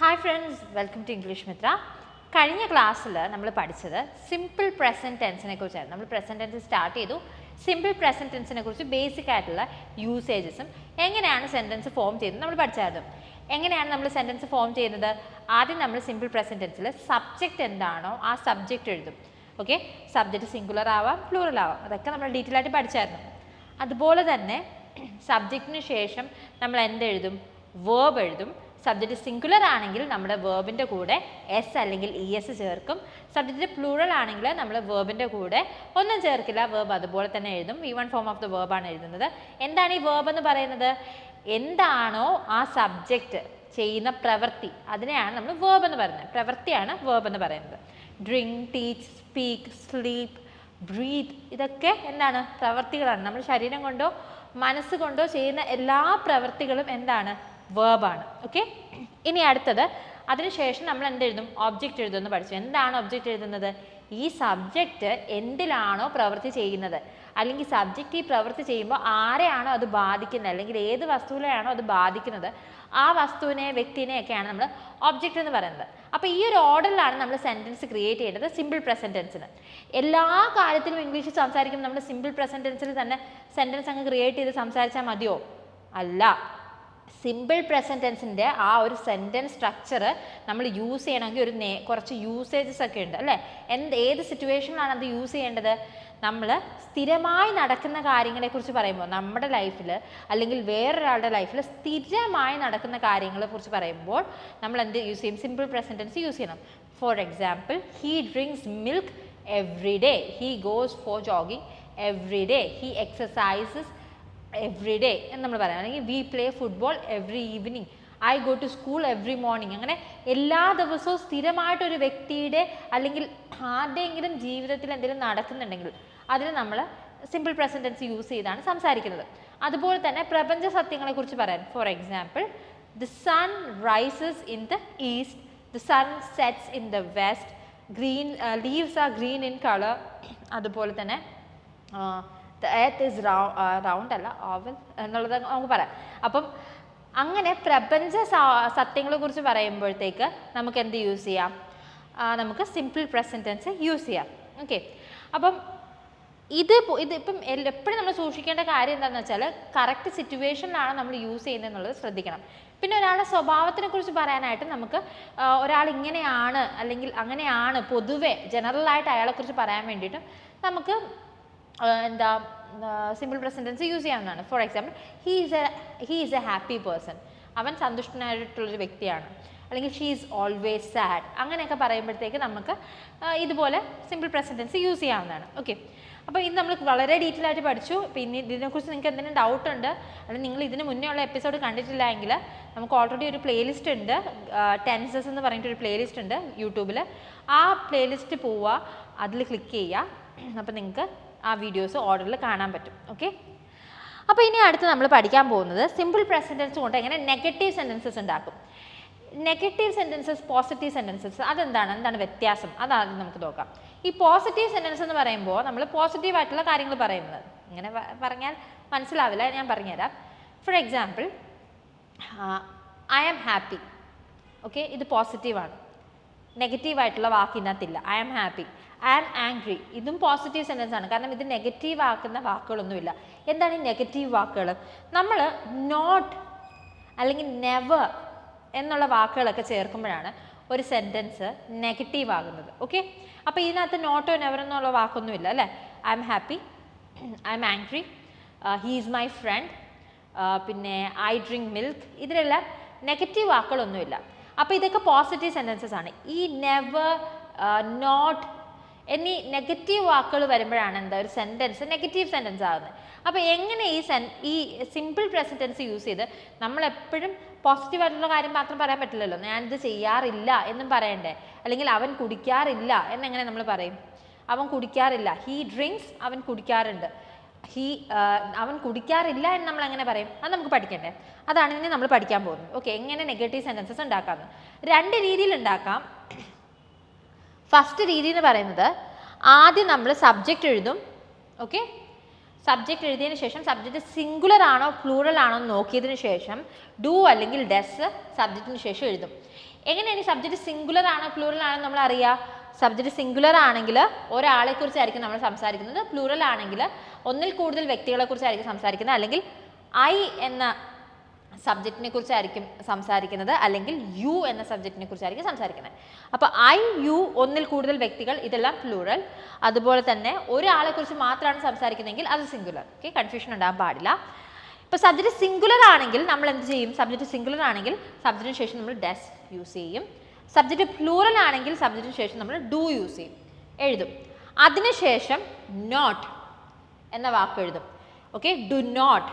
Hi friends welcome to English Mitra കഴിഞ്ഞ ക്ലാസ്സിൽ നമ്മൾ പഠിച്ചത് സിമ്പിൾ പ്രസന്റ് ടെൻസിനെ കുറിച്ചായിരുന്നു. നമ്മൾ പ്രസന്റ് ടെൻസ് സ്റ്റാർട്ട് ചെയ്തു. സിമ്പിൾ പ്രസന്റ് ടെൻസിനെ കുറിച്ച് ബേസിക് ആയിട്ടുള്ള യൂസേജസും എങ്ങനെയാണ് സെന്റൻസ് ഫോം ചെയ്യുന്നത് നമ്മൾ പഠിച്ചായിരുന്നു. എങ്ങനെയാണ് നമ്മൾ സെന്റൻസ് ഫോം ചെയ്യുന്നത്? ആദ്യം നമ്മൾ സിമ്പിൾ പ്രസന്റ് ടെൻസിൽ സബ്ജക്റ്റ് എന്താണോ ആ സബ്ജക്റ്റ് എഴുതും. ഓക്കെ സബ്ജക്റ്റ് സിംഗുലർ ആവാം പ്ലൂറൽ ആവാം. അതൊക്കെ നമ്മൾ ഡീറ്റെയിൽ ആയിട്ട് പഠിച്ചായിരുന്നു. അതുപോലെ തന്നെ സബ്ജക്റ്റിന് ശേഷം നമ്മൾ എന്തെഴുതും? വേർബ് എഴുതും. സബ്ജക്റ്റ് സിംഗുലർ ആണെങ്കിൽ നമ്മുടെ വേർബിന്റെ കൂടെ എസ് അല്ലെങ്കിൽ ഇ എസ് ചേർക്കും. സബ്ജക്റ്റ് പ്ലൂറൽ ആണെങ്കിൽ നമ്മൾ വേർബിന്റെ കൂടെ ഒന്നും ചേർക്കില്ല. വേർബ് അതുപോലെ തന്നെ എഴുതും. V one form of the വേർബാണ് എഴുതുന്നത്. എന്താണ് ഈ വേർബ് എന്ന് പറയുന്നത്? എന്താണോ ആ സബ്ജക്റ്റ് ചെയ്യുന്ന പ്രവൃത്തി. അതിനെയാണ് നമ്മൾ വേർബ് എന്ന് പറയുന്നത്. പ്രവൃത്തിയാണ് വേർബ് എന്ന് പറയുന്നത്. Drink teach speak sleep breathe ഇതൊക്കെ എന്താണ്? പ്രവൃത്തികളാണ്. നമ്മൾ ശരീരം കൊണ്ടോ മനസ്സുകൊണ്ടോ ചെയ്യുന്ന എല്ലാ പ്രവൃത്തികളും എന്താണ്? വേർബാണ് ഓക്കെ ഇനി അടുത്തത് അതിനുശേഷം നമ്മൾ എന്ത് എഴുതും ഒബ്ജക്റ്റ് എഴുതുമെന്ന് പഠിച്ചു. എന്താണ് ഒബ്ജക്റ്റ് എഴുതുന്നത്? ഈ സബ്ജക്റ്റ് എന്തിലാണോ പ്രവൃത്തി ചെയ്യുന്നത്. അല്ലെങ്കിൽ സബ്ജക്റ്റ് ഈ പ്രവൃത്തി ചെയ്യുമ്പോൾ ആരെയാണോ അത് ബാധിക്കുന്നത്? അല്ലെങ്കിൽ ഏത് വസ്തുവിനെയാണോ അത് ബാധിക്കുന്നത്? ആ വസ്തുവിനെ വ്യക്തിനെയൊക്കെയാണ് നമ്മൾ ഒബ്ജക്റ്റ് എന്ന് പറയുന്നത്. അപ്പോൾ ഈ ഒരു ഓർഡറിലാണ് നമ്മൾ സെന്റൻസ് ക്രിയേറ്റ് ചെയ്യേണ്ടത്. സിമ്പിൾ പ്രസന്റൻസിന് എല്ലാ കാര്യത്തിലും ഇംഗ്ലീഷിൽ സംസാരിക്കുമ്പോൾ നമ്മൾ സിമ്പിൾ പ്രസന്റൻസിൽ തന്നെ സെന്റൻസ് അങ്ങ് ക്രിയേറ്റ് ചെയ്ത് സംസാരിച്ചാൽ മതിയോ? അല്ല. സിമ്പിൾ പ്രസന്റ് ടെൻസിന്റെ ആ ഒരു സെന്റൻസ് സ്ട്രക്ചർ നമ്മൾ യൂസ് ചെയ്യണമെങ്കിൽ ഒരു നേ കുറച്ച് യൂസേജസ് ഒക്കെ ഉണ്ട് അല്ലേ? എന്ത് ഏത് സിറ്റുവേഷനിലാണ് അത് യൂസ് ചെയ്യേണ്ടത്? നമ്മൾ സ്ഥിരമായി നടക്കുന്ന കാര്യങ്ങളെക്കുറിച്ച് പറയുമ്പോൾ നമ്മുടെ ലൈഫിൽ അല്ലെങ്കിൽ വേറൊരാളുടെ ലൈഫിൽ സ്ഥിരമായി നടക്കുന്ന കാര്യങ്ങളെക്കുറിച്ച് പറയുമ്പോൾ നമ്മൾ എന്ത് യൂസ് ചെയ്യും? സിമ്പിൾ പ്രസന്റൻസ് യൂസ് ചെയ്യണം. For example he drinks milk every day he goes for jogging every day he exercises every day എന്ന് നമ്മൾ പറയാം. അല്ലെങ്കിൽ we play football every evening I go to school every morning അങ്ങനെ എല്ലാ ദിവസവും സ്ഥിരമായിട്ടൊരു വ്യക്തിയുടെ അല്ലെങ്കിൽ ആരുടെയെങ്കിലും ജീവിതത്തിൽ എന്തെങ്കിലും നടക്കുന്നുണ്ടെങ്കിൽ അതിന് നമ്മൾ സിമ്പിൾ പ്രസന്റൻസ് യൂസ് ചെയ്താണ് സംസാരിക്കുന്നത്. അതുപോലെ തന്നെ പ്രപഞ്ച സത്യങ്ങളെക്കുറിച്ച് പറയാൻ. For example the sun rises in the east the sun sets in the west green leaves are green in colour അതുപോലെ തന്നെ ദ എർത്ത് ഇസ് റൗണ്ട് അല്ല ഓവൽ എന്നുള്ളത് നമുക്ക് പറയാം. അപ്പം അങ്ങനെ പ്രപഞ്ച സത്യങ്ങളെ കുറിച്ച് പറയുമ്പോഴത്തേക്ക് നമുക്ക് എന്ത് യൂസ് ചെയ്യാം? നമുക്ക് സിമ്പിൾ പ്രസന്റൻസ് യൂസ് ചെയ്യാം. ഓക്കെ അപ്പം ഇത് ഇത് ഇപ്പം എപ്പോഴും നമ്മൾ സൂക്ഷിക്കേണ്ട കാര്യം എന്താണെന്ന് വെച്ചാൽ കറക്റ്റ് സിറ്റുവേഷനിലാണ് നമ്മൾ യൂസ് ചെയ്യുന്നത് എന്നുള്ളത് ശ്രദ്ധിക്കണം. പിന്നെ ഒരാളുടെ സ്വഭാവത്തിനെ കുറിച്ച് പറയാനായിട്ട് നമുക്ക് ഒരാൾ ഇങ്ങനെയാണ് അല്ലെങ്കിൽ അങ്ങനെയാണ് പൊതുവെ ജനറലായിട്ട് അയാളെക്കുറിച്ച് പറയാൻ വേണ്ടിയിട്ടും നമുക്ക് എന്താ സിമ്പിൾ പ്രസന്റൻസ് യൂസ് ചെയ്യാവുന്നതാണ്. For example he is a he is a happy person അവൻ സന്തുഷ്ടനായിട്ടുള്ളൊരു വ്യക്തിയാണ്. അല്ലെങ്കിൽ ഷീ ഈസ് ഓൾവേസ് സാഡ് അങ്ങനെയൊക്കെ പറയുമ്പോഴത്തേക്ക് നമുക്ക് ഇതുപോലെ സിമ്പിൾ പ്രസന്റൻസ് യൂസ് ചെയ്യാവുന്നതാണ്. ഓക്കെ അപ്പോൾ ഇത് നമ്മൾ വളരെ ഡീറ്റെയിൽ ആയിട്ട് പഠിച്ചു. പിന്നെ ഇതിനെക്കുറിച്ച് നിങ്ങൾക്ക് എന്തെങ്കിലും ഡൗട്ട് ഉണ്ട് അല്ലെങ്കിൽ നിങ്ങൾ ഇതിന് മുന്നേ ഉള്ള എപ്പിസോഡ് കണ്ടിട്ടില്ല എങ്കിൽ നമുക്ക് ഓൾറെഡി ഒരു പ്ലേലിസ്റ്റ് ഉണ്ട്. ടെൻസസ് എന്ന് പറഞ്ഞിട്ട് ഒരു പ്ലേലിസ്റ്റ് ഉണ്ട് യൂട്യൂബിൽ ആ പ്ലേലിസ്റ്റ് പോവുക അതിൽ ക്ലിക്ക് ചെയ്യുക. അപ്പോൾ നിങ്ങൾക്ക് ആ വീഡിയോസ് ഓർഡറിൽ കാണാൻ പറ്റും ഓക്കെ അപ്പോൾ ഇനി അടുത്ത് നമ്മൾ പഠിക്കാൻ പോകുന്നത് സിമ്പിൾ പ്രസന്റൻസ് കൊണ്ട് എങ്ങനെ നെഗറ്റീവ് സെന്റൻസസ് ഉണ്ടാക്കും. നെഗറ്റീവ് സെന്റൻസസ് പോസിറ്റീവ് സെന്റൻസസ് അതെന്താണ്? എന്താണ് വ്യത്യാസം? അതാദ്യം നമുക്ക് നോക്കാം. ഈ പോസിറ്റീവ് സെന്റൻസ് എന്ന് പറയുമ്പോൾ നമ്മൾ പോസിറ്റീവ് ആയിട്ടുള്ള കാര്യങ്ങൾ പറയുന്നത്. ഇങ്ങനെ പറഞ്ഞാൽ മനസ്സിലാവില്ല ഞാൻ പറഞ്ഞുതരാം. For example I am happy okay ഇത് പോസിറ്റീവാണ് നെഗറ്റീവായിട്ടുള്ള വാക്ക് ഇതിനകത്തില്ല I am happy I am angry ഇതും പോസിറ്റീവ് സെന്റൻസ് ആണ്. കാരണം ഇത് നെഗറ്റീവ് ആക്കുന്ന വാക്കുകളൊന്നുമില്ല. എന്താണ് ഈ നെഗറ്റീവ് വാക്കുകൾ നമ്മൾ നോട്ട് അല്ലെങ്കിൽ നെവർ എന്നുള്ള വാക്കുകളൊക്കെ ചേർക്കുമ്പോഴാണ് ഒരു സെന്റൻസ് നെഗറ്റീവ് ആകുന്നത്. ഓക്കെ അപ്പോൾ ഇതിനകത്ത് നോട്ടോ നെവർ എന്നുള്ള വാക്കൊന്നുമില്ല അല്ലേ? I am happy I am angry he is my friend പിന്നെ ഐ ഡ്രിങ്ക് മിൽക്ക് ഇതിലെല്ലാം നെഗറ്റീവ് വാക്കുകളൊന്നുമില്ല. അപ്പോൾ ഇതൊക്കെ പോസിറ്റീവ് സെന്റൻസസ് ആണ്. ഈ നെവർ നോട്ട് എന്നീ നെഗറ്റീവ് വാക്കുകൾ വരുമ്പോഴാണ് എന്താ ഒരു സെന്റൻസ് നെഗറ്റീവ് സെന്റൻസ് ആകുന്നത് അപ്പോൾ എങ്ങനെ ഈ സെൻ ഈ സിമ്പിൾ പ്രസന്റൻസ് യൂസ് ചെയ്ത് നമ്മളെപ്പോഴും പോസിറ്റീവ് ആയിട്ടുള്ള കാര്യം മാത്രം പറയാൻ പറ്റില്ലല്ലോ. ഞാനിത് ചെയ്യാറില്ല എന്നും പറയണ്ടേ? അല്ലെങ്കിൽ അവൻ കുടിക്കാറില്ല എന്നെങ്ങനെ നമ്മൾ പറയും? അവൻ കുടിക്കാറില്ല. ഹീ ഡ്രിങ്ക്സ് അവൻ കുടിക്കാറുണ്ട്. ഹീ അവൻ കുടിക്കാറില്ല എന്ന് നമ്മൾ എങ്ങനെ പറയും? അത് നമുക്ക് പഠിക്കണ്ടേ? അതാണ് ഇനി നമ്മൾ പഠിക്കാൻ പോകുന്നത്. ഓക്കെ എങ്ങനെ നെഗറ്റീവ് സെന്റൻസസ് ഉണ്ടാക്കാമെന്ന്. രണ്ട് രീതിയിൽ ഉണ്ടാക്കാം. ഫസ്റ്റ് രീതി എന്ന് പറയുന്നത് ആദ്യം നമ്മൾ സബ്ജക്റ്റ് എഴുതും ഓക്കെ സബ്ജക്റ്റ് എഴുതിയതിന് ശേഷം സബ്ജക്റ്റ് സിംഗുലർ ആണോ പ്ലൂറൽ ആണോ എന്ന് നോക്കിയതിന് ശേഷം ഡു അല്ലെങ്കിൽ ഡെസ് സബ്ജക്റ്റിന് ശേഷം എഴുതും. എങ്ങനെയാണ് ഈ സബ്ജക്റ്റ് സിംഗുലർ ആണോ പ്ലൂറൽ ആണോ നമ്മൾ അറിയുക സബ്ജക്റ്റ് സിംഗുലർ ആണെങ്കിൽ ഒരാളെ കുറിച്ചായിരിക്കും നമ്മൾ സംസാരിക്കുന്നത് പ്ലൂറൽ ആണെങ്കിൽ ഒന്നിൽ കൂടുതൽ വ്യക്തികളെ കുറിച്ചായിരിക്കും സംസാരിക്കുന്നത് അല്ലെങ്കിൽ ഐ എന്ന സബ്ജക്റ്റിനെ കുറിച്ചായിരിക്കും സംസാരിക്കുന്നത്. അല്ലെങ്കിൽ യു എന്ന സബ്ജക്റ്റിനെ കുറിച്ചായിരിക്കും സംസാരിക്കുന്നത്. അപ്പോൾ ഐ യു ഒന്നിൽ കൂടുതൽ വ്യക്തികൾ ഇതെല്ലാം പ്ലൂറൽ അതുപോലെ തന്നെ ഒരാളെ കുറിച്ച് മാത്രമാണ് സംസാരിക്കുന്നതെങ്കിൽ അത് സിംഗുലർ ഓക്കെ കൺഫ്യൂഷൻ ഉണ്ടാകാൻ പാടില്ല. ഇപ്പോൾ സബ്ജക്റ്റ് സിംഗുലർ ആണെങ്കിൽ നമ്മൾ എന്ത് ചെയ്യും? സബ്ജക്റ്റ് സിംഗുലർ ആണെങ്കിൽ സബ്ജക്റ്റിന് ശേഷം നമ്മൾ ഡെസ് യൂസ് ചെയ്യും. സബ്ജക്റ്റ് പ്ലൂറൽ ആണെങ്കിൽ സബ്ജക്റ്റിന് ശേഷം നമ്മൾ ഡു യൂസ് ചെയ്യും. എഴുതും. അതിനുശേഷം നോട്ട് എന്ന വാക്ക് എഴുതും. Okay do not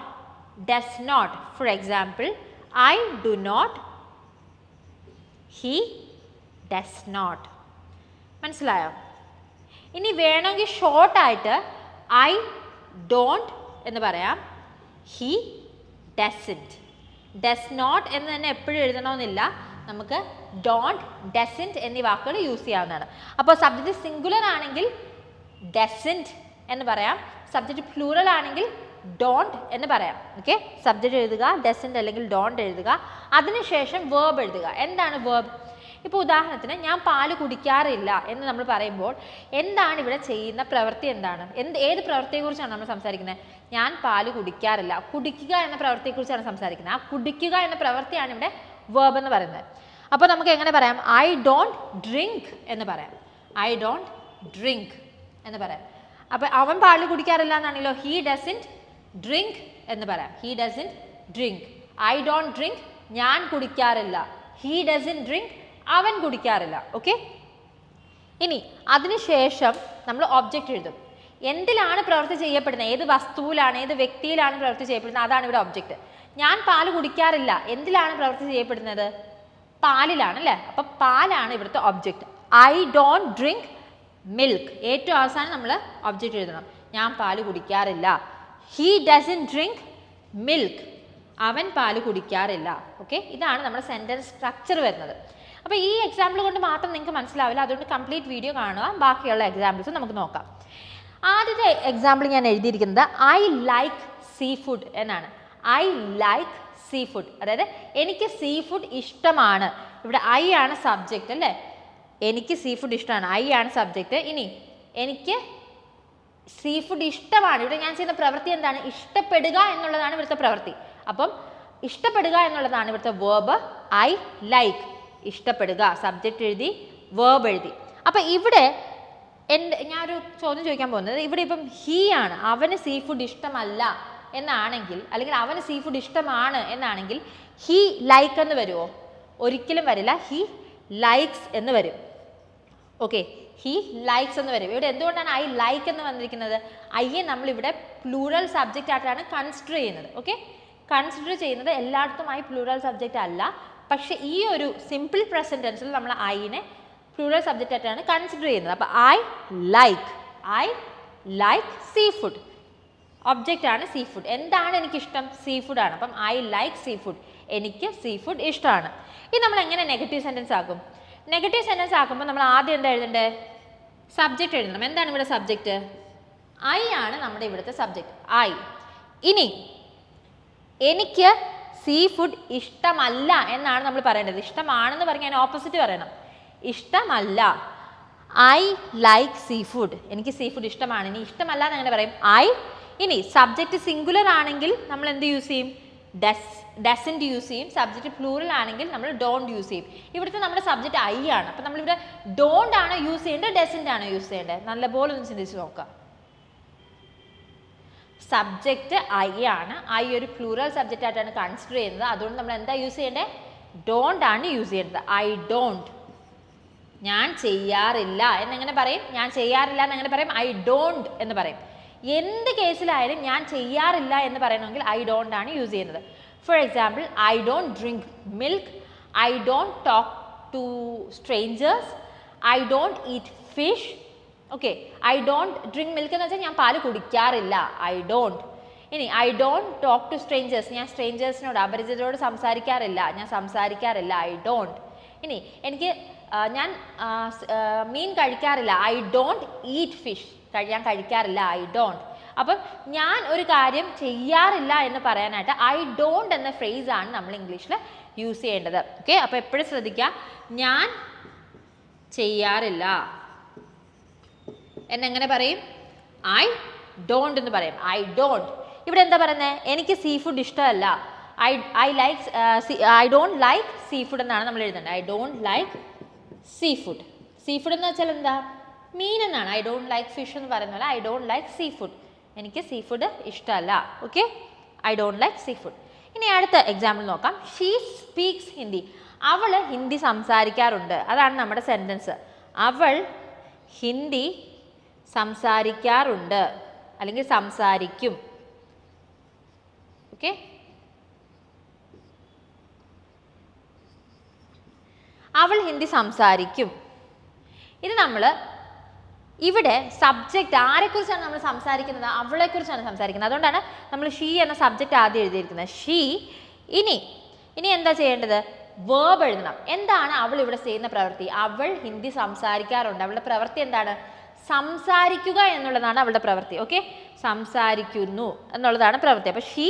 does not. For example, I do not, he does not. മനസ്സിലായോ? ഇനി വേണമെങ്കിൽ ഷോർട്ടായിട്ട് ഐ ഡോണ്ട് എന്ന് പറയാം. ഹി ഡസിന്റ് ഡസ് നോട്ട് എന്ന് തന്നെ എപ്പോഴും എഴുതണമെന്നില്ല. നമുക്ക് ഡോണ്ട് ഡസിന്റ് എന്നീ വാക്കുകൾ യൂസ് ചെയ്യാവുന്നതാണ്. അപ്പോൾ സബ്ജക്റ്റ് സിംഗുലർ ആണെങ്കിൽ ഡസിന്റ് എന്ന് പറയാം. സബ്ജക്റ്റ് പ്ലൂറൽ ആണെങ്കിൽ ഡോണ്ട് എന്ന് പറയാം. ഓക്കെ സബ്ജക്റ്റ് എഴുതുക ഡെസന്റ് അല്ലെങ്കിൽ ഡോണ്ട് എഴുതുക. അതിനുശേഷം വേർബ് എഴുതുക. എന്താണ് വേർബ് ഇപ്പോൾ ഉദാഹരണത്തിന് ഞാൻ പാൽ കുടിക്കാറില്ല എന്ന് നമ്മൾ പറയുമ്പോൾ എന്താണ് ഇവിടെ ചെയ്യുന്ന പ്രവൃത്തി എന്താണ്? എന്ത് ഏത് പ്രവൃത്തിയെക്കുറിച്ചാണ് നമ്മൾ സംസാരിക്കുന്നത്? ഞാൻ പാൽ കുടിക്കാറില്ല. കുടിക്കുക എന്ന പ്രവൃത്തിയെക്കുറിച്ചാണ് സംസാരിക്കുന്നത്. ആ കുടിക്കുക എന്ന പ്രവൃത്തിയാണ് ഇവിടെ വേർബ് എന്ന് പറയുന്നത്. അപ്പോൾ നമുക്ക് എങ്ങനെ പറയാം? ഐ ഡോണ്ട് ഡ്രിങ്ക് എന്ന് പറയാം. ഐ ഡോണ്ട് ഡ്രിങ്ക് എന്ന് പറയാം. അപ്പോൾ അവൻ പാൽ കുടിക്കാറില്ല എന്നാണല്ലോ. ഹീ ഡസിന്റ് ഡ്രിങ്ക് എന്ന് പറയാം. He doesn't drink I don't drink ഞാൻ കുടിക്കാറില്ല. ഹീ ഡസിൻ ഡ്രിങ്ക് അവൻ കുടിക്കാറില്ല. ഓക്കെ ഇനി അതിനുശേഷം നമ്മൾ ഒബ്ജക്റ്റ് എഴുതും. എന്തിലാണ് പ്രവൃത്തി ചെയ്യപ്പെടുന്നത്? ഏത് വസ്തുവിലാണ് ഏത് വ്യക്തിയിലാണ് പ്രവൃത്തി ചെയ്യപ്പെടുന്നത്? അതാണ് ഇവിടെ ഒബ്ജക്റ്റ് ഞാൻ പാൽ കുടിക്കാറില്ല. എന്തിലാണ് പ്രവൃത്തി ചെയ്യപ്പെടുന്നത്? പാലിലാണ് അല്ലേ? അപ്പൊ പാലാണ് ഇവിടുത്തെ object I don't drink milk ഏറ്റവും അവസാനം നമ്മൾ ഒബ്ജക്റ്റ് എഴുതണം. ഞാൻ പാൽ കുടിക്കാറില്ല. ഹീ ഡസൻ ഡ്രിങ്ക് മിൽക്ക് അവൻ പാൽ കുടിക്കാറില്ല. ഓക്കെ ഇതാണ് നമ്മുടെ സെന്റൻസ് സ്ട്രക്ചർ വരുന്നത്. അപ്പോൾ ഈ എക്സാമ്പിൾ കൊണ്ട് മാത്രം നിങ്ങൾക്ക് മനസ്സിലാവില്ല. അതുകൊണ്ട് കംപ്ലീറ്റ് വീഡിയോ കാണുക. ബാക്കിയുള്ള എക്സാമ്പിൾസ് നമുക്ക് നോക്കാം. ആദ്യത്തെ എക്സാമ്പിൾ ഞാൻ എഴുതിയിരിക്കുന്നത് ഐ ലൈക്ക് സീ ഫുഡ് എന്നാണ്. ഐ ലൈക്ക് സീ ഫുഡ് അതായത് എനിക്ക് സീ ഫുഡ് ഇഷ്ടമാണ്. ഇവിടെ ഐ ആണ് സബ്ജക്റ്റ് അല്ലേ? എനിക്ക് സീ ഫുഡ് ഇഷ്ടമാണ്. ഐ ആണ് സബ്ജക്റ്റ് ഇനി എനിക്ക് സീ ഫുഡ് ഇഷ്ടമാണ്. ഇവിടെ ഞാൻ ചെയ്യുന്ന പ്രവൃത്തി എന്താണ്? ഇഷ്ടപ്പെടുക എന്നുള്ളതാണ് ഇവിടുത്തെ പ്രവൃത്തി. അപ്പം ഇഷ്ടപ്പെടുക എന്നുള്ളതാണ് ഇവിടുത്തെ വേർബ് ഐ ലൈക്ക് ഇഷ്ടപ്പെടുക സബ്ജക്റ്റ് എഴുതി വേർബ് എഴുതി. അപ്പം ഇവിടെ എന്റെ ഞാനൊരു ചോദ്യം ചോദിക്കാൻ പോകുന്നത്. ഇവിടെ ഇപ്പം ഹീ ആണ്. അവന് സീ ഫുഡ് ഇഷ്ടമല്ല എന്നാണെങ്കിൽ അല്ലെങ്കിൽ അവന് സീ ഫുഡ് ഇഷ്ടമാണ് എന്നാണെങ്കിൽ ഹീ ലൈക്ക് എന്ന് വരുമോ ഒരിക്കലും വരില്ല. ഹീ ലൈക്സ് എന്ന് വരും. ഓക്കെ ഹി ലൈക്സ് എന്ന് വരും. ഇവിടെ എന്തുകൊണ്ടാണ് ഐ ലൈക്ക് എന്ന് വന്നിരിക്കുന്നത്? ഐയെ നമ്മളിവിടെ പ്ലൂറൽ സബ്ജക്റ്റ് ആയിട്ടാണ് കൺസിഡർ ചെയ്യുന്നത്. ഓക്കെ കൺസിഡർ ചെയ്യുന്നത് എല്ലായിടത്തും ഐ പ്ലൂറൽ സബ്ജക്റ്റ് അല്ല. പക്ഷേ ഈ ഒരു സിമ്പിൾ പ്രസന്റൻസിൽ നമ്മൾ ഐനെ പ്ലൂറൽ സബ്ജക്റ്റ് ആയിട്ടാണ് കൺസിഡർ ചെയ്യുന്നത്. അപ്പോൾ I like I like seafood object ആണ് സീ ഫുഡ് എന്താണ് എനിക്കിഷ്ടം? സീ ഫുഡ് ആണ്. അപ്പം ഐ ലൈക്ക് സീ ഫുഡ് എനിക്ക് സീ ഫുഡ് ഇഷ്ടമാണ്. ഇത് നമ്മൾ എങ്ങനെ നെഗറ്റീവ് സെന്റൻസ് ആക്കും? നെഗറ്റീവ് സെന്റൻസ് ആക്കുമ്പോൾ നമ്മൾ ആദ്യം എന്താ എഴുതണ്ടേ? സബ്ജക്റ്റ് എഴുതണം. എന്താണ് ഇവിടെ സബ്ജക്റ്റ് ഐ ആണ് നമ്മുടെ ഇവിടുത്തെ സബ്ജക്റ്റ് ഐ ഇനി എനിക്ക് സീ ഫുഡ് ഇഷ്ടമല്ല എന്നാണ് നമ്മൾ പറയേണ്ടത്. ഇഷ്ടമാണെന്ന് പറഞ്ഞാൽ ഓപ്പോസിറ്റ് പറയണം. ഇഷ്ടമല്ല. ഐ ലൈക്ക് സീ ഫുഡ് എനിക്ക് സീ ഫുഡ് ഇഷ്ടമാണ്. ഇനി ഇഷ്ടമല്ല എന്ന് അങ്ങനെ പറയും? ഐ ഇനി സബ്ജക്റ്റ് സിംഗുലർ ആണെങ്കിൽ നമ്മൾ എന്ത് യൂസ് ചെയ്യും? ഡസ് ഡസന്റ് യൂസ് ചെയ്യും സബ്ജക്റ്റ് പ്ലൂറൽ ആണെങ്കിൽ നമ്മൾ ഡോണ്ട് യൂസ് ചെയ്യും ഇവിടുത്തെ നമ്മുടെ സബ്ജക്റ്റ് ഐ ആണ്. അപ്പം നമ്മളിവിടെ ഡോണ്ട് ആണോ യൂസ് ചെയ്യേണ്ടത് ഡസന്റ് ആണോ യൂസ് ചെയ്യേണ്ടത്. നല്ലപോലെ ഒന്ന് ചിന്തിച്ച് നോക്കാം. സബ്ജക്റ്റ് ഐ ആണ്. ഐ ഒരു പ്ലൂറൽ സബ്ജക്റ്റ് ആയിട്ടാണ് കൺസിഡർ ചെയ്യുന്നത്. അതുകൊണ്ട് നമ്മൾ എന്താ യൂസ് ചെയ്യേണ്ടത് ഡോണ്ട് ആണ് യൂസ് ചെയ്യേണ്ടത്. ഐ ഡോണ്ട് ഞാൻ ചെയ്യാറില്ല. എന്നെങ്ങനെ പറയും? ഞാൻ ചെയ്യാറില്ല എന്നെങ്ങനെ പറയും? ഐ ഡോണ്ട് എന്ന് പറയും. എന്ത് കേസിലായാലും ഞാൻ ചെയ്യാറില്ല എന്ന് പറയണമെങ്കിൽ ഐ ഡോണ്ട് ആണ് യൂസ് ചെയ്യുന്നത്. For example I don't drink milk I don't talk to strangers I don't eat fish okay I don't drink milk എന്ന് വെച്ചാൽ ഞാൻ പാൽ കുടിക്കാറില്ല. ഐ ഡോണ്ട് ഇനി I don't talk to strangers ഞാൻ സ്ട്രേഞ്ചേഴ്സിനോട് അപരിചിതരോട് സംസാരിക്കാറില്ല. ഞാൻ സംസാരിക്കാറില്ല. ഐ ഡോണ്ട് ഇനി എനിക്ക് ഞാൻ മീൻ കഴിക്കാറില്ല. ഐ ഡോണ്ട് ഈറ്റ് ഫിഷ് ഞാൻ കഴിക്കാറില്ല ഐ ഡോണ്ട് അപ്പം ഞാൻ ഒരു കാര്യം ചെയ്യാറില്ല എന്ന് പറയാനായിട്ട് ഐ ഡോണ്ട് എന്ന ഫ്രേസ് ആണ് നമ്മൾ ഇംഗ്ലീഷിൽ യൂസ് ചെയ്യേണ്ടത്. ഓക്കെ അപ്പോൾ എപ്പോഴും ശ്രദ്ധിക്കുക. ഞാൻ ചെയ്യാറില്ല. എന്നെങ്ങനെ പറയും? ഐ ഡോണ്ട് എന്ന് പറയും. ഐ ഡോണ്ട് ഇവിടെ എന്താ പറയുന്നത് എനിക്ക് സീ ഫുഡ് ഇഷ്ടമല്ല I I like I don't like sea food എന്നാണ് നമ്മൾ എഴുതുന്നത് I don't like sea food sea food എന്ന് വെച്ചാൽ എന്താ? മീൻ എന്നാണ്. ഐ ഡോണ്ട് ലൈക്ക് ഫിഷ് എന്ന് പറയുന്നത് I don't like sea food എനിക്ക് സീ ഫുഡ് ഇഷ്ടമല്ല. Okay I don't like sea food ഇനി അടുത്ത എക്സാമ്പിൾ നോക്കാം. ഷീ സ്പീക്സ് ഹിന്ദി അവൾ ഹിന്ദി സംസാരിക്കാറുണ്ട്. അതാണ് നമ്മുടെ സെന്റൻസ് അവൾ ഹിന്ദി സംസാരിക്കാറുണ്ട്. അല്ലെങ്കിൽ സംസാരിക്കും. ഓക്കെ അവൾ ഹിന്ദി സംസാരിക്കും. ഇത് നമ്മൾ ഇവിടെ സബ്ജക്റ്റ് ആരെക്കുറിച്ചാണ് നമ്മൾ സംസാരിക്കുന്നത്? അവളെക്കുറിച്ചാണ് സംസാരിക്കുന്നത്. അതുകൊണ്ടാണ് നമ്മൾ ഷീ എന്ന സബ്ജക്റ്റ് ആദ്യം എഴുതിയിരിക്കുന്നത്. ഷീ ഇനി ഇനി എന്താ ചെയ്യേണ്ടത്? വേർബ് എഴുതണം. എന്താണ് അവൾ ഇവിടെ ചെയ്യുന്ന പ്രവൃത്തി? അവൾ ഹിന്ദി സംസാരിക്കാറുണ്ട്. അവളുടെ പ്രവൃത്തി എന്താണ്? സംസാരിക്കുക എന്നുള്ളതാണ് അവളുടെ പ്രവൃത്തി. ഓക്കെ സംസാരിക്കുന്നു എന്നുള്ളതാണ് പ്രവൃത്തി. അപ്പോൾ ഷീ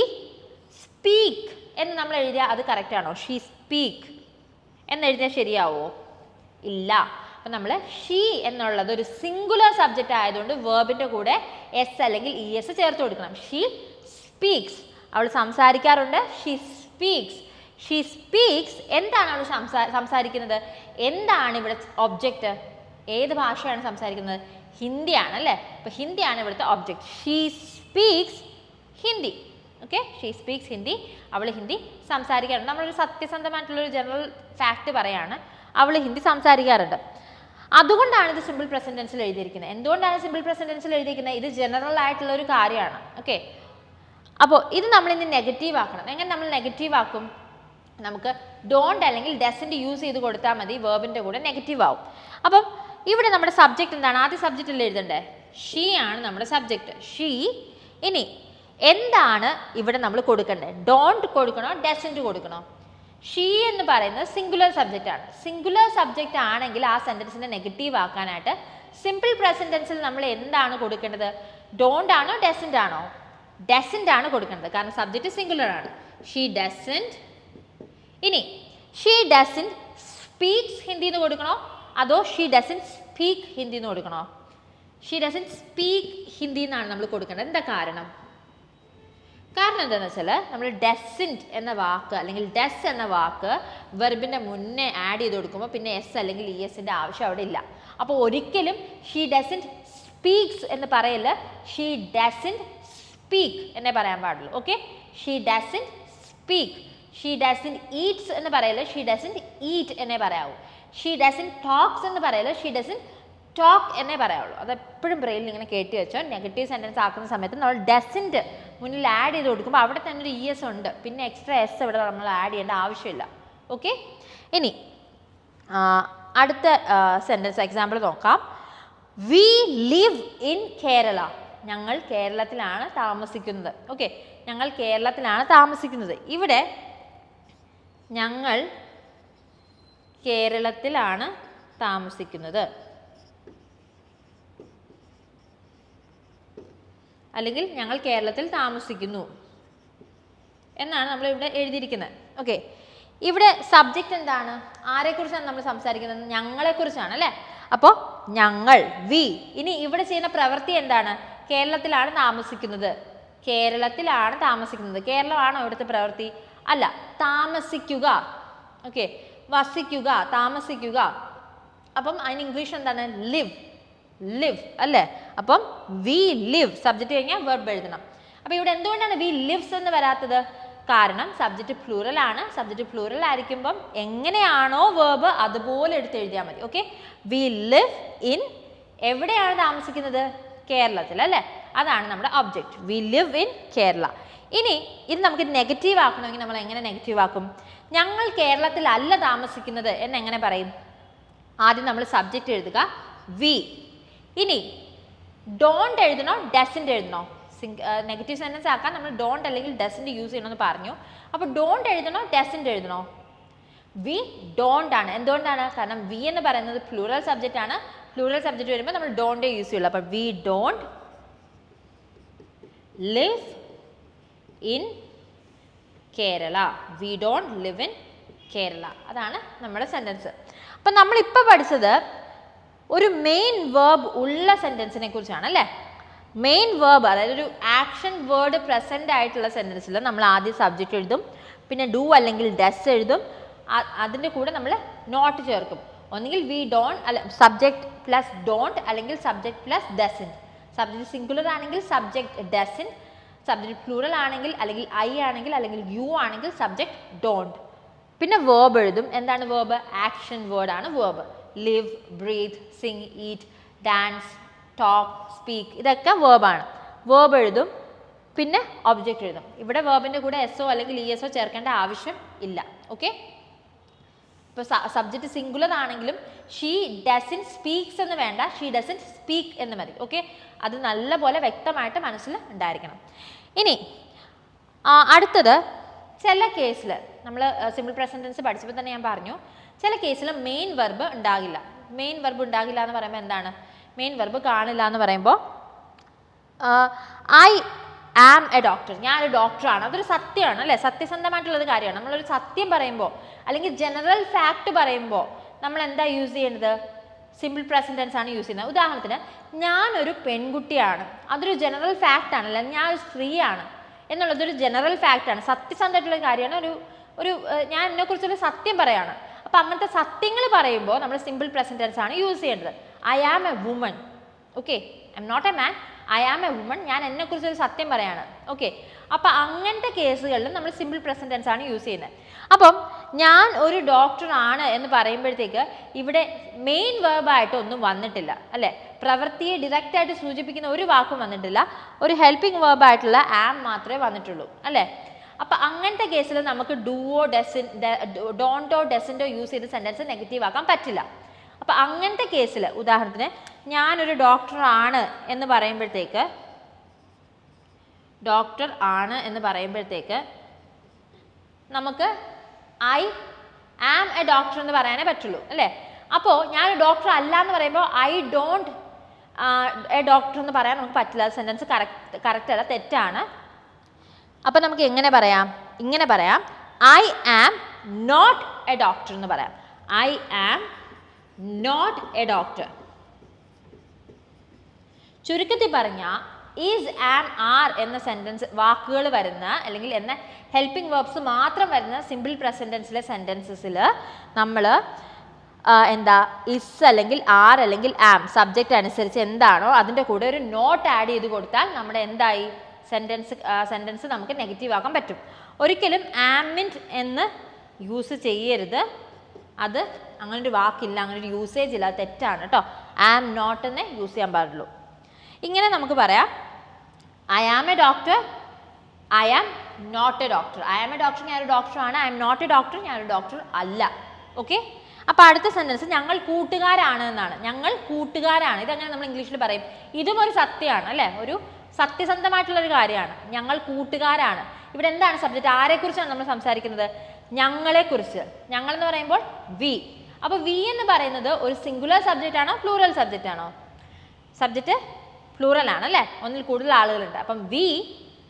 സ്പീക്ക് എന്ന് നമ്മൾ എഴുതിയാൽ അത് കറക്റ്റ് ആണോ? ഷീ സ്പീക്ക് എന്നെഴുതിയാൽ ശരിയാവോ? ഇല്ല. അപ്പം നമ്മൾ ഷീ എന്നുള്ളത് ഒരു സിംഗുലർ സബ്ജക്റ്റ് ആയതുകൊണ്ട് വേർബിന്റെ കൂടെ എസ് അല്ലെങ്കിൽ ഇ എസ് ചേർത്ത് കൊടുക്കണം. ഷീ സ്പീക്സ് അവൾ സംസാരിക്കാറുണ്ട്. ഷീ സ്പീക്സ് ഷീ സ്പീക്സ് എന്താണ് അവൾ സംസാ സംസാരിക്കുന്നത്? എന്താണ് ഇവിടെ ഒബ്ജക്റ്റ് ഏത് ഭാഷയാണ് സംസാരിക്കുന്നത്? ഹിന്ദിയാണ് അല്ലേ? അപ്പോൾ ഹിന്ദിയാണ് ഇവിടുത്തെ object she speaks Hindi. Okay she speaks Hindi. അവൾ ഹിന്ദി സംസാരിക്കാറുണ്ട്. നമ്മളൊരു സത്യസന്ധമായിട്ടുള്ളൊരു ജനറൽ ഫാക്റ്റ് പറയാണ്. അവൾ ഹിന്ദി സംസാരിക്കാറുണ്ട്. അതുകൊണ്ടാണ് ഇത് സിമ്പിൾ പ്രസന്റൻസിൽ എഴുതിയിരിക്കുന്നത്. എന്തുകൊണ്ടാണ് സിമ്പിൾ പ്രസന്റൻസിൽ എഴുതിയിരിക്കുന്നത്? ഇത് ജനറൽ ആയിട്ടുള്ള ഒരു കാര്യമാണ്. ഓക്കെ അപ്പോൾ ഇത് നമ്മൾ ഇനി നെഗറ്റീവ് ആക്കണം. എങ്ങനെ നമ്മൾ നെഗറ്റീവ് ആക്കും? നമുക്ക് ഡോണ്ട് അല്ലെങ്കിൽ ഡെസിന്റെ യൂസ് ചെയ്ത് കൊടുത്താൽ മതി. വേർബിന്റെ കൂടെ നെഗറ്റീവ് ആവും. അപ്പം ഇവിടെ നമ്മുടെ സബ്ജക്റ്റ് എന്താണ്? ആദ്യ സബ്ജക്റ്റിൽ എഴുതണ്ടേ? ഷീ ആണ് നമ്മുടെ സബ്ജക്റ്റ് ഷീ ഇനി എന്താണ് ഇവിടെ നമ്മൾ കൊടുക്കേണ്ടത് ഡോണ്ട് കൊടുക്കണോ? ഡെസിന്റ് കൊടുക്കണോ? ഷീ എന്ന് പറയുന്നത് സിംഗുലർ സബ്ജക്റ്റ് ആണ്. സിംഗുലർ സബ്ജക്റ്റ് ആണെങ്കിൽ ആ സെന്റൻസിനെ നെഗറ്റീവ് ആക്കാനായിട്ട് സിമ്പിൾ പ്രസന്റൻസിൽ നമ്മൾ എന്താണ് കൊടുക്കേണ്ടത്? ഡോണ്ട് ആണോ ഡെസന്റ് ആണോ? ഡെസന്റ് ആണ് കൊടുക്കേണ്ടത്. കാരണം സബ്ജക്റ്റ് സിംഗുലർ ആണ്. ഷീ ഡെസന്റ് ഇനി ഷീ ഡെസന്റ് സ്പീക്സ് ഹിന്ദി എന്ന് കൊടുക്കണോ? അതോ ഷീ ഡെസന്റ് സ്പീക്ക് ഹിന്ദി എന്ന് കൊടുക്കണോ? ഷീ ഡസൻ സ്പീക്ക് ഹിന്ദി എന്നാണ് നമ്മൾ കൊടുക്കേണ്ടത്. എന്താ കാരണം? കാരണം എന്താണെന്ന് വെച്ചാൽ നമ്മൾ ഡെസിന്റ് എന്ന വാക്ക് അല്ലെങ്കിൽ ഡെസ് എന്ന വാക്ക് വെർബിന്റെ മുന്നേ ആഡ് ചെയ്ത് കൊടുക്കുമ്പോൾ പിന്നെ എസ് അല്ലെങ്കിൽ ഇ എസിന്റെ ആവശ്യം അവിടെ ഇല്ല. അപ്പോൾ ഒരിക്കലും ഷീ ഡെസിന്റ് സ്പീക്സ് എന്ന് പറയൽ ഷീ ഡെസിന്റ് സ്പീക്ക് എന്നേ പറയാൻ പാടുള്ളൂ. Okay she doesn't speak she doesn't eats എന്ന് പറയൽ ഷീ ഡസന്റ് ഈറ്റ് എന്നേ പറയാവൂ. ഷീ ഡസന്റ് ടോക്സ് എന്ന് പറയൽ ഷീ ഡസന്റ് ടോക്ക് എന്നേ പറയാവുള്ളൂ. അത് എപ്പോഴും ബ്രെയിനിൽ ഇങ്ങനെ കേട്ടി വെച്ചോ. നെഗറ്റീവ് സെന്റൻസ് ആക്കുന്ന സമയത്ത് നമ്മൾ ഡെസിന്റ് മുന്നിൽ ആഡ് ചെയ്ത് കൊടുക്കുമ്പോൾ അവിടെ തന്നെ ഒരു ഇ എസ് ഉണ്ട്. പിന്നെ എക്സ്ട്രാ എസ് ഇവിടെ നമ്മൾ ആഡ് ചെയ്യേണ്ട ആവശ്യമില്ല. ഓക്കെ ഇനി അടുത്ത സെന്റൻസ് എക്സാമ്പിൾ നോക്കാം. വി ലിവ് ഇൻ കേരള ഞങ്ങൾ കേരളത്തിലാണ് താമസിക്കുന്നത്. ഓക്കെ ഞങ്ങൾ കേരളത്തിലാണ് താമസിക്കുന്നത്. ഇവിടെ ഞങ്ങൾ കേരളത്തിലാണ് താമസിക്കുന്നത്. അല്ലെങ്കിൽ ഞങ്ങൾ കേരളത്തിൽ താമസിക്കുന്നു. എന്നാണ് നമ്മളിവിടെ എഴുതിയിരിക്കുന്നത്. ഓക്കെ ഇവിടെ സബ്ജക്റ്റ് എന്താണ്? ആരെക്കുറിച്ചാണ് നമ്മൾ സംസാരിക്കുന്നത്? ഞങ്ങളെക്കുറിച്ചാണ് അല്ലേ? അപ്പോൾ ഞങ്ങൾ വി ഇനി ഇവിടെ ചെയ്യുന്ന പ്രവൃത്തി എന്താണ്? കേരളത്തിലാണ് താമസിക്കുന്നത്. കേരളത്തിലാണ് താമസിക്കുന്നത്. കേരളമാണോ ഇവിടുത്തെ പ്രവൃത്തി? അല്ല താമസിക്കുക. ഓക്കെ വസിക്കുക താമസിക്കുക. അപ്പം അതിന് ഇംഗ്ലീഷ് എന്താണ്? ലിവ് ലിവ് അല്ലേ? അപ്പം വി ലിവ് സബ്ജക്റ്റ് കഴിഞ്ഞാൽ വെർബ് എഴുതണം. അപ്പോൾ ഇവിടെ എന്തുകൊണ്ടാണ് വി ലിവ്സ് എന്ന് വരാത്തത്? കാരണം സബ്ജക്റ്റ് പ്ലൂറൽ ആണ്. സബ്ജക്റ്റ് പ്ലൂറൽ ആയിരിക്കുമ്പം എങ്ങനെയാണോ വേർബ് അതുപോലെ എടുത്ത് എഴുതിയാൽ മതി. ഓക്കെ വി ലിവ് ഇൻ എവിടെയാണ് താമസിക്കുന്നത്? കേരളത്തിൽ അല്ലേ? അതാണ് നമ്മുടെ object we live in Kerala. ഇനി ഇത് നമുക്ക് നെഗറ്റീവ് ആക്കണമെങ്കിൽ നമ്മൾ എങ്ങനെ നെഗറ്റീവ് ആക്കും? ഞങ്ങൾ കേരളത്തിലല്ല താമസിക്കുന്നത് എന്ന് എങ്ങനെ പറയും? ആദ്യം നമ്മൾ സബ്ജക്റ്റ് എഴുതുക. വി ഇനി ഡോണ്ട് എഴുതണോ ഡസന്റ് എഴുതണോ? നെഗറ്റീവ് സെന്റൻസ് ആക്കാൻ നമ്മൾ ഡോണ്ട് അല്ലെങ്കിൽ ഡസന്റ് യൂസ് ചെയ്യണമെന്ന് പറഞ്ഞു. അപ്പോൾ ഡോണ്ട് എഴുതണോ ഡസന്റ് എഴുതണോ? വി ഡോണ്ട് ആണ്. എന്തുകൊണ്ടാണ്? കാരണം വി എന്ന് പറയുന്നത് പ്ലൂറൽ സബ്ജക്റ്റ് ആണ്. പ്ലൂറൽ സബ്ജക്റ്റ് വരുമ്പോൾ നമ്മൾ ഡോണ്ടേ യൂസ് ചെയ്യുള്ളൂ. അപ്പോൾ we don't live in Kerala we don't live in Kerala അതാണ് നമ്മുടെ സെന്റൻസ് അപ്പം നമ്മളിപ്പോൾ പഠിച്ചത് ഒരു മെയിൻ വേർബ് ഉള്ള സെന്റൻസിനെ കുറിച്ചാണ് അല്ലേ മെയിൻ വേർബ് അതായത് ഒരു ആക്ഷൻ വേർഡ് പ്രസന്റ് ആയിട്ടുള്ള സെന്റൻസിൽ നമ്മൾ ആദ്യം സബ്ജക്റ്റ് എഴുതും പിന്നെ ഡു അല്ലെങ്കിൽ ഡസ് എഴുതും അതിന്റെ കൂടെ നമ്മൾ നോട്ട് ചേർക്കും. ഒന്നുകിൽ വി ഡോൺ അല്ല സബ്ജക്റ്റ് പ്ലസ് ഡോണ്ട് അല്ലെങ്കിൽ subject plus doesn't subject singular ആണെങ്കിൽ സബ്ജക്റ്റ് ഡസൻ സബ്ജക്റ്റ് പ്ലൂറൽ ആണെങ്കിൽ അല്ലെങ്കിൽ ഐ ആണെങ്കിൽ അല്ലെങ്കിൽ യു ആണെങ്കിൽ സബ്ജക്റ്റ് ഡോണ്ട് പിന്നെ വേർബ് എഴുതും. എന്താണ് വേർബ് ആക്ഷൻ വേർഡ് ആണ് verb live breathe sing eat dance talk speak ഇതൊക്കെ വേർബാണ് വേർബ് എഴുതും പിന്നെ ഒബ്ജക്റ്റ് എഴുതും. ഇവിടെ വേർബിന്റെ കൂടെ എസ് ഒ അല്ലെങ്കിൽ ഇ എസ് ഒ ചേർക്കേണ്ട ആവശ്യം ഇല്ല. ഓക്കെ ഇപ്പോൾ സബ്ജക്റ്റ് സിംഗുലർ ആണെങ്കിലും ഷീ ഡസൻ സ്പീക്സ് എന്ന് വേണ്ട. ഷീ ഡസൻ സ്പീക്ക് എന്ന് മതി. ഓക്കെ അത് നല്ലപോലെ വ്യക്തമായിട്ട് മനസ്സിൽ ഉണ്ടായിരിക്കണം. ഇനി അടുത്തത് ചില കേസിൽ നമ്മൾ സിമ്പിൾ പ്രസന്റൻസ് പഠിച്ചപ്പോൾ തന്നെ ഞാൻ പറഞ്ഞു ചില കേസിൽ മെയിൻ വെർബ് ഉണ്ടാകില്ല. മെയിൻ വെർബ് ഉണ്ടാകില്ല എന്ന് പറയുമ്പോൾ എന്താണ്? മെയിൻ വെർബ് കാണില്ല എന്ന് പറയുമ്പോൾ ഐ ആം എ ഡോക്ടർ ഞാനൊരു ഡോക്ടറാണ് അതൊരു സത്യമാണ് അല്ലേ? സത്യസന്ധമായിട്ടുള്ളൊരു കാര്യമാണ്. നമ്മളൊരു സത്യം പറയുമ്പോൾ അല്ലെങ്കിൽ ജനറൽ ഫാക്ട് പറയുമ്പോൾ നമ്മൾ എന്താ യൂസ് ചെയ്യേണ്ടത്? സിമ്പിൾ പ്രസന്റൻസ് ആണ് യൂസ് ചെയ്യുന്നത്. ഉദാഹരണത്തിന് ഞാനൊരു പെൺകുട്ടിയാണ്. അതൊരു ജനറൽ ഫാക്റ്റ് ആണല്ലേ? ഞാൻ ഒരു സ്ത്രീയാണ്. എന്നുള്ളതൊരു ജനറൽ ഫാക്റ്റാണ് സത്യസന്ധമായിട്ടുള്ള കാര്യമാണ്. ഒരു ഒരു ഞാൻ എന്നെക്കുറിച്ചൊരു സത്യം പറയാണ്. അപ്പോൾ അങ്ങനത്തെ സത്യങ്ങൾ പറയുമ്പോൾ നമ്മൾ സിമ്പിൾ പ്രസന്റൻസ് ആണ് യൂസ് ചെയ്യേണ്ടത്. I am a woman okay I am not a man I am a woman ഞാൻ എന്നെക്കുറിച്ച് ഒരു സത്യം പറയാണ്. ഓക്കെ അപ്പോൾ അങ്ങനത്തെ കേസുകളിൽ നമ്മൾ സിമ്പിൾ പ്രസന്റൻസ് ആണ് യൂസ് ചെയ്യുന്നത്. അപ്പം ഞാൻ ഒരു ഡോക്ടറാണ് എന്ന് പറയുമ്പോഴത്തേക്ക് ഇവിടെ മെയിൻ വേർബായിട്ട് ഒന്നും വന്നിട്ടില്ല. അല്ലേ? പ്രവൃത്തിയെ ഡയറക്റ്റായിട്ട് സൂചിപ്പിക്കുന്ന ഒരു വാക്കും വന്നിട്ടില്ല. ഒരു ഹെൽപ്പിംഗ് വേർബായിട്ടുള്ള ആം മാത്രമേ വന്നിട്ടുള്ളൂ. അല്ലേ? അപ്പം അങ്ങനത്തെ കേസിൽ നമുക്ക് ഡുവോ ഡെസിൻ ഡോണ്ടോ ഡെസിന്റോ യൂസ് ചെയ്ത് സെന്റൻസ് നെഗറ്റീവ് ആക്കാൻ പറ്റില്ല. അപ്പം അങ്ങനത്തെ കേസിൽ ഉദാഹരണത്തിന് ഞാനൊരു ഡോക്ടറാണ് എന്ന് പറയുമ്പോഴത്തേക്ക് ഡോക്ടർ ആണ് എന്ന് പറയുമ്പോഴത്തേക്ക് നമുക്ക് ഐ ആം എ ഡോക്ടർ എന്ന് പറയാനേ പറ്റുള്ളൂ. അല്ലേ? അപ്പോൾ ഞാൻ ഡോക്ടർ അല്ല എന്ന് പറയുമ്പോൾ ഐ ഡോണ്ട് എ ഡോക്ടർ എന്ന് പറയാൻ നമുക്ക് പറ്റില്ല. സെന്റൻസ് കറക്റ്റ് കറക്റ്റ് അല്ല തെറ്റാണ്. അപ്പം നമുക്ക് എങ്ങനെ പറയാം? ഇങ്ങനെ പറയാം. I am not a doctor എന്ന് പറയാം. I am not a doctor ചുരുക്കത്തിൽ പറഞ്ഞാൽ ഈസ് ആം ആർ എന്ന സെന്റൻസ് വാക്കുകൾ വരുന്ന അല്ലെങ്കിൽ എന്ന ഹെൽപ്പിംഗ് വേർബ്സ് മാത്രം വരുന്ന സിമ്പിൾ പ്രസന്റൻസിലെ സെന്റൻസസിൽ നമ്മൾ എന്താ ഇസ് അല്ലെങ്കിൽ ആർ അല്ലെങ്കിൽ ആം സബ്ജക്റ്റ് അനുസരിച്ച് എന്താണോ അതിന്റെ കൂടെ ഒരു നോട്ട് ആഡ് ചെയ്ത് കൊടുത്താൽ നമ്മുടെ എന്തായി? സെന്റൻസ് സെന്റൻസ് നമുക്ക് നെഗറ്റീവ് ആക്കാൻ പറ്റും. ഒരിക്കലും ആമിന്റ് എന്ന് യൂസ് ചെയ്യരുത്. അത് അങ്ങനെ ഒരു വാക്കില്ല അങ്ങനെ ഒരു യൂസേജ് ഇല്ല തെറ്റാണ് കേട്ടോ. ആം നോട്ട് എന്നേ യൂസ് ചെയ്യാൻ പാടുള്ളൂ. ഇങ്ങനെ നമുക്ക് പറയാം. I am a doctor I am not a doctor I am a doctor ഞാനൊരു ഡോക്ടറാണ് I am not a doctor ഞാനൊരു ഡോക്ടർ അല്ല. ഓക്കെ അപ്പോൾ അടുത്ത സെന്റൻസ് ഞങ്ങൾ കൂട്ടുകാരാണ് എന്നാണ്. ഞങ്ങൾ കൂട്ടുകാരാണ്. ഇതങ്ങനെ നമ്മൾ ഇംഗ്ലീഷിൽ പറയും? ഇതും ഒരു സത്യമാണ് അല്ലേ? ഒരു സത്യസന്ധമായിട്ടുള്ള ഒരു കാര്യമാണ്. ഞങ്ങൾ കൂട്ടുകാരാണ്. ഇവിടെ എന്താണ് സബ്ജക്റ്റ് ആരെക്കുറിച്ചാണ് നമ്മൾ സംസാരിക്കുന്നത്? ഞങ്ങളെക്കുറിച്ച്. ഞങ്ങൾ എന്ന് പറയുമ്പോൾ വി അപ്പോൾ വി എന്ന് പറയുന്നത് ഒരു സിംഗുലർ സബ്ജക്റ്റ് ആണോ പ്ലൂറൽ സബ്ജക്റ്റ് ആണോ? സബ്ജക്റ്റ് പ്ലൂറൽ ആണ് അല്ലേ? ഒന്നിൽ കൂടുതൽ ആളുകളുണ്ട്. അപ്പം വി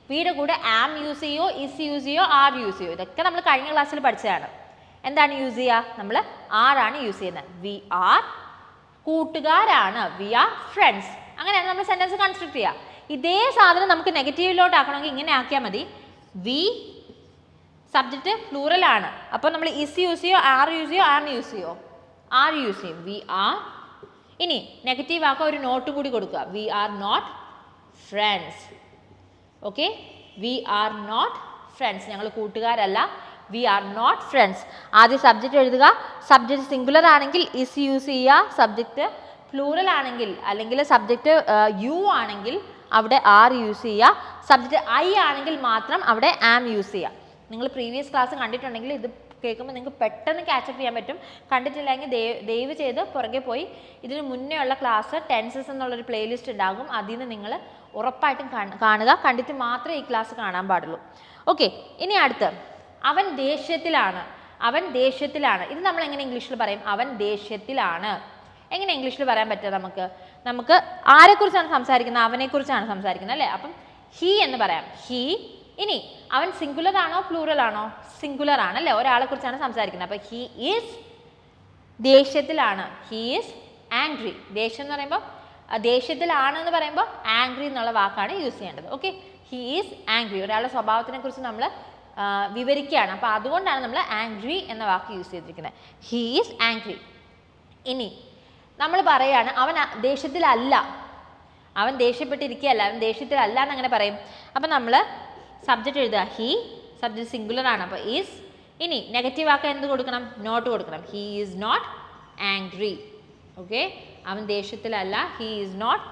വിയുടെ കൂടെ ആം യൂസ് ചെയ്യോ ഇസ് യൂസ് ചെയ്യോ ആർ യൂസ് ചെയ്യോ ഇതൊക്കെ നമ്മൾ കഴിഞ്ഞ ക്ലാസ്സിൽ പഠിച്ചതാണ്. എന്താണ് യൂസ് ചെയ്യുക നമ്മൾ ആരാണ് യൂസ് ചെയ്യുന്നത്. വി ആർ കൂട്ടുകാരാണ്. വി ആർ ഫ്രണ്ട്സ് അങ്ങനെയാണ് നമ്മൾ സെന്റൻസ് കൺസ്ട്രക്ട് ചെയ്യുക ഇതേ സാധനം നമുക്ക് നെഗറ്റീവിലോട്ട് ആക്കണമെങ്കിൽ ഇങ്ങനെ ആക്കിയാൽ മതി. വി സബ്ജക്റ്റ് പ്ലൂറൽ ആണ്. അപ്പോൾ നമ്മൾ ഇസ് യൂസ് ചെയ്യോ ആർ യൂസ് ചെയ്യോ ആർ യൂസ് ചെയ്യോ? ആർ യൂസ് ചെയ്യും. വി ആർ ഇനി നെഗറ്റീവ് ആക്കുക ഒരു നോട്ട് കൂടി കൊടുക്കുക. We are not friends okay we are not friends ഞങ്ങൾ കൂട്ടുകാരല്ല. വി ആർ നോട്ട് ഫ്രണ്ട്സ് ആദ്യം സബ്ജക്റ്റ് എഴുതുക. സബ്ജക്റ്റ് സിംഗുലർ ആണെങ്കിൽ ഇസ് യൂസ് ചെയ്യുക സബ്ജക്റ്റ് പ്ലൂറൽ ആണെങ്കിൽ അല്ലെങ്കിൽ സബ്ജക്റ്റ് യു ആണെങ്കിൽ അവിടെ ആർ യൂസ് ചെയ്യുക സബ്ജക്റ്റ് ഐ ആണെങ്കിൽ മാത്രം അവിടെ ആം യൂസ് ചെയ്യുക നിങ്ങൾ പ്രീവിയസ് ക്ലാസ് കണ്ടിട്ടുണ്ടെങ്കിൽ ഇത് കേൾക്കുമ്പോൾ നിങ്ങൾക്ക് പെട്ടെന്ന് ക്യാച്ചപ്പ് ചെയ്യാൻ പറ്റും. കണ്ടിട്ടില്ലെങ്കിൽ ദയവ് ചെയ്ത് പുറകെ പോയി. ഇതിന് മുന്നേ ഉള്ള ക്ലാസ് ടെൻസസ് എന്നുള്ളൊരു പ്ലേലിസ്റ്റ് ഉണ്ടാകും. അതിൽ നിന്ന് നിങ്ങൾ ഉറപ്പായിട്ടും കാണ- കാണുക. കണ്ടിട്ട് മാത്രമേ ഈ ക്ലാസ് കാണാൻ പാടുള്ളൂ. ഓക്കെ ഇനി അടുത്ത്. അവൻ ദേഷ്യത്തിലാണ്. അവൻ ദേഷ്യത്തിലാണ്. ഇത് നമ്മൾ എങ്ങനെ ഇംഗ്ലീഷിൽ പറയും? അവൻ ദേഷ്യത്തിലാണ്. എങ്ങനെ ഇംഗ്ലീഷിൽ പറയാൻ പറ്റുക നമുക്ക്? നമുക്ക് ആരെക്കുറിച്ചാണ് സംസാരിക്കുന്നത്? അവനെക്കുറിച്ചാണ് സംസാരിക്കുന്നത് അല്ലേ? അപ്പം ഹി എന്ന് പറയാം. ഹി ഇനി അവൻ സിംഗുലർ ആണോ പ്ലൂറൽ ആണോ? സിംഗുലർ ആണ് അല്ലേ? ഒരാളെ കുറിച്ചാണ് സംസാരിക്കുന്നത്. അപ്പോൾ ഹി ഈസ് ദേഷ്യത്തിലാണ്. ഹീ ഈസ് ആംഗ്രി ദേഷ്യം എന്ന് പറയുമ്പോൾ ദേഷ്യത്തിലാണ് എന്ന് പറയുമ്പോൾ ആംഗ്രി എന്നുള്ള വാക്കാണ് യൂസ് ചെയ്യേണ്ടത്. ഓക്കെ ഹി ഈസ് ആംഗ്രി ഒരാളുടെ സ്വഭാവത്തിനെ കുറിച്ച് നമ്മൾ വിവരിക്കുകയാണ്. അപ്പോൾ അതുകൊണ്ടാണ് നമ്മൾ ആംഗ്രി എന്ന വാക്ക് യൂസ് ചെയ്തിരിക്കുന്നത്. ഹീ ഈസ് ആംഗ്രി ഇനി നമ്മൾ പറയുകയാണ് അവൻ ദേഷ്യത്തിലല്ല. അവൻ ദേഷ്യപ്പെട്ടിരിക്കുകയല്ല. അവൻ ദേഷ്യത്തിലല്ല എന്നങ്ങനെ പറയും. അപ്പം നമ്മൾ സബ്ജക്റ്റ് എഴുതുക. ഹീ സബ്ജക്റ്റ് സിംഗുലർ ആണ്. അപ്പോൾ ഈസ് ഇനി നെഗറ്റീവ് ആക്കാൻ എന്ത് കൊടുക്കണം? നോട്ട് കൊടുക്കണം. He is not angry okay അവൻ ദേഷ്യത്തിലല്ല. ഹീ ഈസ് നോട്ട്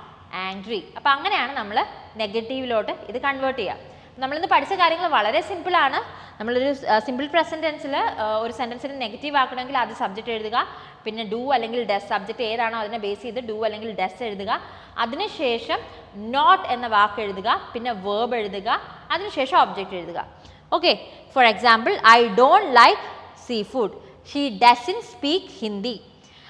ആംഗ്രി അപ്പോൾ അങ്ങനെയാണ് നമ്മൾ നെഗറ്റീവിലോട്ട് ഇത് കൺവേർട്ട് ചെയ്യുക. നമ്മളിന്ന് പഠിച്ച കാര്യങ്ങൾ വളരെ സിമ്പിളാണ് നമ്മളൊരു സിമ്പിൾ പ്രസന്റ് ടെൻസിൽ ഒരു സെന്റൻസിന് നെഗറ്റീവ് ആക്കണമെങ്കിൽ അത് സബ്ജക്റ്റ് എഴുതുക. പിന്നെ ഡു അല്ലെങ്കിൽ ഡെസ് സബ്ജക്റ്റ് ഏതാണോ അതിനെ ബേസ് ചെയ്ത് ഡു അല്ലെങ്കിൽ ഡെസ് എഴുതുക. അതിനുശേഷം നോട്ട് എന്ന വാക്ക് എഴുതുക. പിന്നെ വേർബ് എഴുതുക. അതിനുശേഷം ഒബ്ജക്റ്റ് എഴുതുക. Okay for example I don't like sea food she doesn't speak Hindi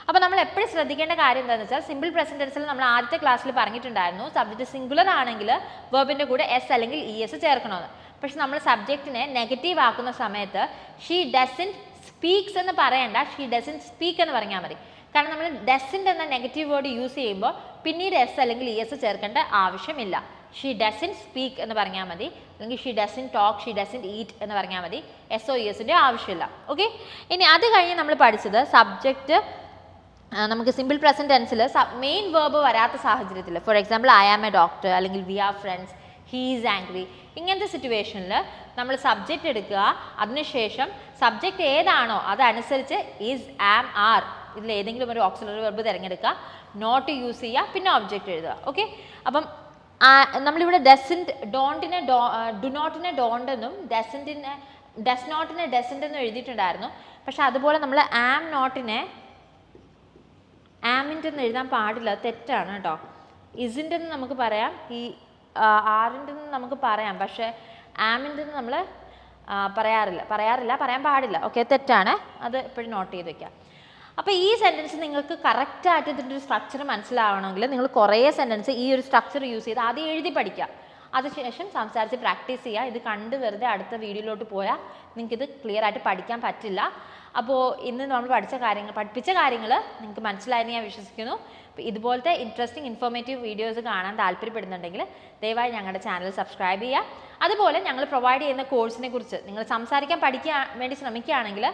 അപ്പോൾ നമ്മൾ എപ്പോഴും ശ്രദ്ധിക്കേണ്ട കാര്യം എന്താണെന്ന് വെച്ചാൽ സിമ്പിൾ പ്രസന്റൻസിൽ നമ്മൾ ആദ്യത്തെ ക്ലാസ്സിൽ പറഞ്ഞിട്ടുണ്ടായിരുന്നു സബ്ജക്റ്റ് സിംഗുലർ ആണെങ്കിൽ വെർബിന്റെ കൂടെ എസ് അല്ലെങ്കിൽ ഇ എസ് ചേർക്കണമെന്ന്. പക്ഷെ നമ്മൾ സബ്ജക്റ്റിനെ നെഗറ്റീവ് ആക്കുന്ന സമയത്ത് ഷീ ഡസൻ സ്പീക്സ് എന്ന് പറയണ്ട ഷീ ഡസൻ സ്പീക്ക് എന്ന് പറഞ്ഞാൽ മതി. കാരണം നമ്മൾ ഡസിന്റ് എന്ന നെഗറ്റീവ് വേർഡ് യൂസ് ചെയ്യുമ്പോൾ പിന്നീട് എസ് അല്ലെങ്കിൽ ഇ എസ് ചേർക്കേണ്ട ആവശ്യമില്ല. ഷീ ഡസൻ സ്പീക്ക് എന്ന് പറഞ്ഞാൽ മതി. അല്ലെങ്കിൽ she doesn't talk she doesn't eat എന്ന് പറഞ്ഞാൽ മതി. എസ് ഒ ഇ എസിന്റെ ആവശ്യമില്ല. ഓക്കെ ഇനി അത് കഴിഞ്ഞ് നമ്മൾ പഠിച്ചത് സബ്ജക്റ്റ് നമുക്ക് സിമ്പിൾ പ്രസന്റ് ടെൻസിൽ മെയിൻ വേർബ് വരാത്ത സാഹചര്യത്തിൽ for example I am a doctor അല്ലെങ്കിൽ we are friends he's angry ഇങ്ങനത്തെ സിറ്റുവേഷനിൽ നമ്മൾ സബ്ജക്റ്റ് എടുക്കുക അതിനുശേഷം സബ്ജക്റ്റ് ഏതാണോ അതനുസരിച്ച് ഈസ് ആം ആർ ഇതിൽ ഏതെങ്കിലും ഒരു ഓക്സിലറി വെർബ് തിരഞ്ഞെടുക്കുക നോട്ട് യൂസ് ചെയ്യുക പിന്നെ ഒബ്ജക്റ്റ് എഴുതുക ഓക്കെ അപ്പം നമ്മളിവിടെ ഡെസന്റ് ഡോണ്ടിനെ ഡോ ഡു നോട്ടിനെ ഡോണ്ട് എന്നും ഡെസന്റിനെ ഡസ് നോട്ടിനെ ഡെസന്റ് എന്നും എഴുതിയിട്ടുണ്ടായിരുന്നു. പക്ഷെ അതുപോലെ നമ്മൾ ആം നോട്ടിനെ ആമിന്റെ എന്ന് എഴുതാൻ പാടില്ല. തെറ്റാണ് കേട്ടോ. ഇസിന്റെ എന്ന് നമുക്ക് പറയാം. ഈ ആറിന്റെ എന്ന് നമുക്ക് പറയാം. പക്ഷേ ആമിന്റെ നമ്മൾ പറയാറില്ല. പറയാറില്ല പറയാൻ പാടില്ല. ഓക്കെ തെറ്റാണ്. അത് എപ്പോഴും നോട്ട് ചെയ്ത് വെക്കാം അപ്പോൾ ഈ സെന്റൻസ് നിങ്ങൾക്ക് കറക്റ്റായിട്ട് ഇതിന്റെ ഒരു സ്ട്രക്ചർ മനസ്സിലാവണമെങ്കിൽ നിങ്ങൾ കുറേ സെന്റൻസ് ഈ ഒരു സ്ട്രക്ചർ യൂസ് ചെയ്ത് ആദ്യം എഴുതി പഠിക്കുക. അതിനുശേഷം സംസാരിച്ച് പ്രാക്ടീസ് ചെയ്യുക ഇത് കണ്ട് വെറുതെ അടുത്ത വീഡിയോയിലോട്ട് പോയാൽ നിങ്ങൾക്കിത് ക്ലിയർ ആയിട്ട് പഠിക്കാൻ പറ്റില്ല. അപ്പോൾ ഇന്ന് നമ്മൾ പഠിച്ച കാര്യങ്ങൾ പഠിപ്പിച്ച കാര്യങ്ങൾ നിങ്ങൾക്ക് മനസ്സിലായെന്ന് ഞാൻ വിശ്വസിക്കുന്നു. അപ്പോൾ ഇതുപോലത്തെ ഇൻട്രസ്റ്റിംഗ് ഇൻഫോർമേറ്റീവ് വീഡിയോസ് കാണാൻ താല്പര്യപ്പെടുന്നുണ്ടെങ്കിൽ ദയവായി ഞങ്ങളുടെ ചാനൽ സബ്സ്ക്രൈബ് ചെയ്യുക അതുപോലെ ഞങ്ങൾ പ്രൊവൈഡ് ചെയ്യുന്ന കോഴ്സിനെ കുറിച്ച് നിങ്ങൾ സംസാരിക്കാൻ പഠിക്കാൻ വേണ്ടി ശ്രമിക്കുകയാണെങ്കിൽ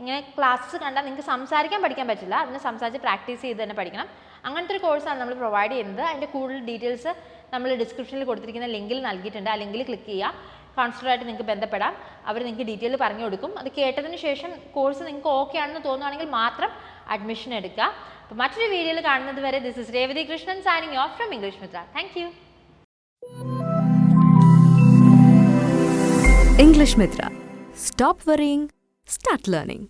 ഇങ്ങനെ ക്ലാസ്സസ് കണ്ടാൽ നിങ്ങൾക്ക് സംസാരിക്കാൻ പഠിക്കാൻ പറ്റില്ല. അതിന് സംസാരിച്ച് പ്രാക്ടീസ് ചെയ്ത് തന്നെ പഠിക്കണം. അങ്ങനത്തെ ഒരു കോഴ്സാണ് നമ്മൾ പ്രൊവൈഡ് ചെയ്യുന്നത്. അതിന്റെ കൂടുതൽ ഡീറ്റെയിൽസ് നമ്മൾ ഡിസ്ക്രിപ്ഷനിൽ കൊടുത്തിരിക്കുന്ന ലിങ്കിൽ നൽകിയിട്ടുണ്ട്. ആ ലിങ്കിൽ ക്ലിക്ക് ചെയ്യുക കൗൺസിലറായിട്ട് നിങ്ങൾക്ക് ബന്ധപ്പെടാം. അവർ നിങ്ങൾക്ക് ഡീറ്റെയിൽ പറഞ്ഞു കൊടുക്കും. അത് കേട്ടതിന് ശേഷം കോഴ്സ് നിങ്ങൾക്ക് ഓക്കെ ആണെന്ന് തോന്നുകയാണെങ്കിൽ മാത്രം അഡ്മിഷൻ എടുക്കുക. അപ്പോൾ മറ്റൊരു വീഡിയോയിൽ കാണുന്നത് വരെ this is Revathi Krishnan signing off from English Mitra thank you English Mitra. Stop worrying, start learning.